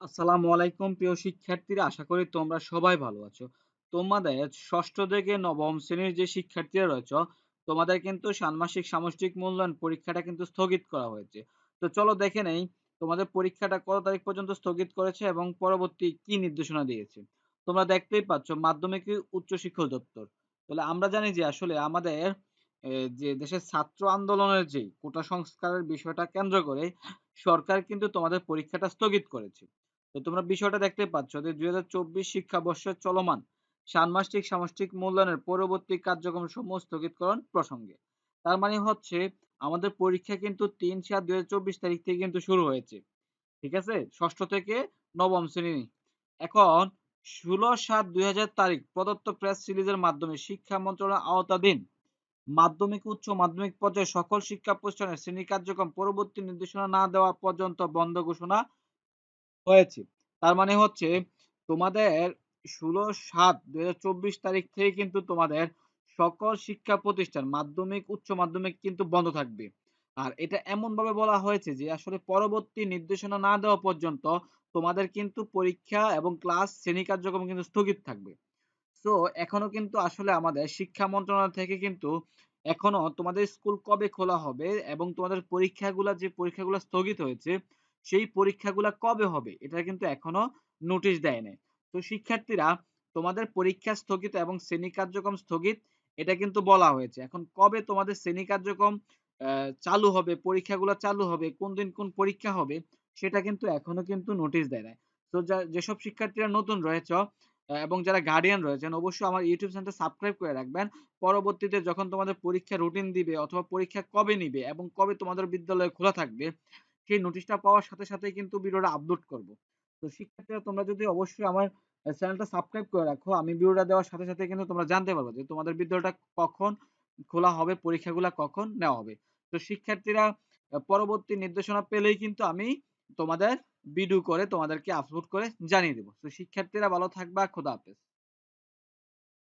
আসসালামু আলাইকুম, প্রিয় শিক্ষার্থীরা। আশা করি তোমরা সবাই ভালো আছো। তোমাদের ষষ্ঠ থেকে নবম শ্রেণির যে শিক্ষার্থীরা রয়েছে, তোমাদের কিন্তু ষান্মাসিক সামষ্টিক মূল্যায়ন পরীক্ষাটা কিন্তু স্থগিত করা হয়েছে। তো চলো দেখে নেই, তোমাদের পরীক্ষাটা কত তারিখ পর্যন্ত স্থগিত করেছে এবং পরবর্তী কি নির্দেশনা দিয়েছে? তোমরা দেখতেই পাচ্ছ, মাধ্যমিক উচ্চ শিক্ষা দপ্তর। তাহলে আমরা জানি যে আসলে আমাদের যে দেশের ছাত্র আন্দোলনের যে কোটা সংস্কারের বিষয়টা কেন্দ্র করে সরকার কিন্তু তোমাদের পরীক্ষাটা স্থগিত করেছে। তো তোমরা বিষয়টা দেখতে পাচ্ছ যে দুই হাজার চব্বিশ শিক্ষাবর্ষের চলমান ষান্মাসিক সামষ্টিক মূল্যায়নের পরবর্তী কার্যক্রম সমূহ স্থগিতকরণ প্রসঙ্গে। তার মানে হচ্ছে আমাদের পরীক্ষা কিন্তু তিন সাত দুই চব্বিশ তারিখ থেকে কিন্তু শুরু হয়েছে। ঠিক আছে? ষষ্ঠ থেকে নবম শ্রেণি। এখন ষোলো সাত দুই তারিখ প্রদত্ত প্রেস রিলিজের মাধ্যমে শিক্ষা মন্ত্রণালয়ের আওতাধীন মাধ্যমিক, উচ্চ মাধ্যমিক পর্যায়ে সকল শিক্ষা প্রতিষ্ঠানের শ্রেণি কার্যক্রম পরবর্তী নির্দেশনা না দেওয়া পর্যন্ত বন্ধ ঘোষণা হয়েছে। তার মানে হচ্ছে তোমাদের ষোলো সাত দুই তারিখ থেকে কিন্তু তোমাদের সকল শিক্ষা প্রতিষ্ঠান মাধ্যমিক, উচ্চ মাধ্যমিক কিন্তু বন্ধ থাকবে। আর এটা এমন ভাবে বলা হয়েছে যে আসলে পরবর্তী নির্দেশনা না দেওয়া পর্যন্ত তোমাদের কিন্তু পরীক্ষা এবং ক্লাস শ্রেণি কার্যক্রম কিন্তু স্থগিত থাকবে। তো এখনও কিন্তু আসলে আমাদের শিক্ষা মন্ত্রণালয় থেকে কিন্তু এখনও তোমাদের স্কুল কবে খোলা হবে এবং তোমাদের পরীক্ষাগুলা যে পরীক্ষাগুলো স্থগিত হয়েছে সেই পরীক্ষাগুলা কবে হবে? এটা কিন্তু এখনও নোটিশ দেয় নাই তো শিক্ষার্থীরা, তোমাদের পরীক্ষা স্থগিত এবং শ্রেণি কার্যক্রম স্থগিত, এটা কিন্তু বলা হয়েছে। এখন কবে তোমাদের শ্রেণি কার্যক্রম চালু হবে, পরীক্ষাগুলো চালু হবে, কোন দিন কোন পরীক্ষা হবে, সেটা কিন্তু এখনও কিন্তু নোটিশ দেয় নাই। তো যেসব শিক্ষার্থীরা নতুন রয়েছে এবং যারা গার্ডিয়ান রয়েছেন, অবশ্যই আমার ইউটিউব চ্যানেলটা সাবস্ক্রাইব করে রাখবেন। পরবর্তীতে যখন তোমাদের পরীক্ষা রুটিন দিবে অথবা পরীক্ষা কবে নিবে এবং কবে তোমাদের বিদ্যালয় খোলা থাকবে সেই নোটিশটা পাওয়ার সাথে সাথে কিন্তু ভিডিওটা আপলোড করব। তো শিক্ষার্থীরা তোমরা যদি অবশ্যই আমার চ্যানেলটা সাবস্ক্রাইব করে রাখো, আমি ভিডিওটা দেওয়ার সাথে সাথে কিন্তু তোমরা জানতে পারবে যে তোমাদের বিদ্যালয়টা কখন খোলা হবে, পরীক্ষাগুলো কখন নেওয়া হবে। তো শিক্ষার্থীরা পরবর্তী নির্দেশনা পেলেই কিন্তু আমি তোমাদের ভিডিও করে তোমাদেরকে আপলোড করে জানিয়ে দেবো। তো শিক্ষার্থীরা ভালো থাকবা, খোদা হাফেজ।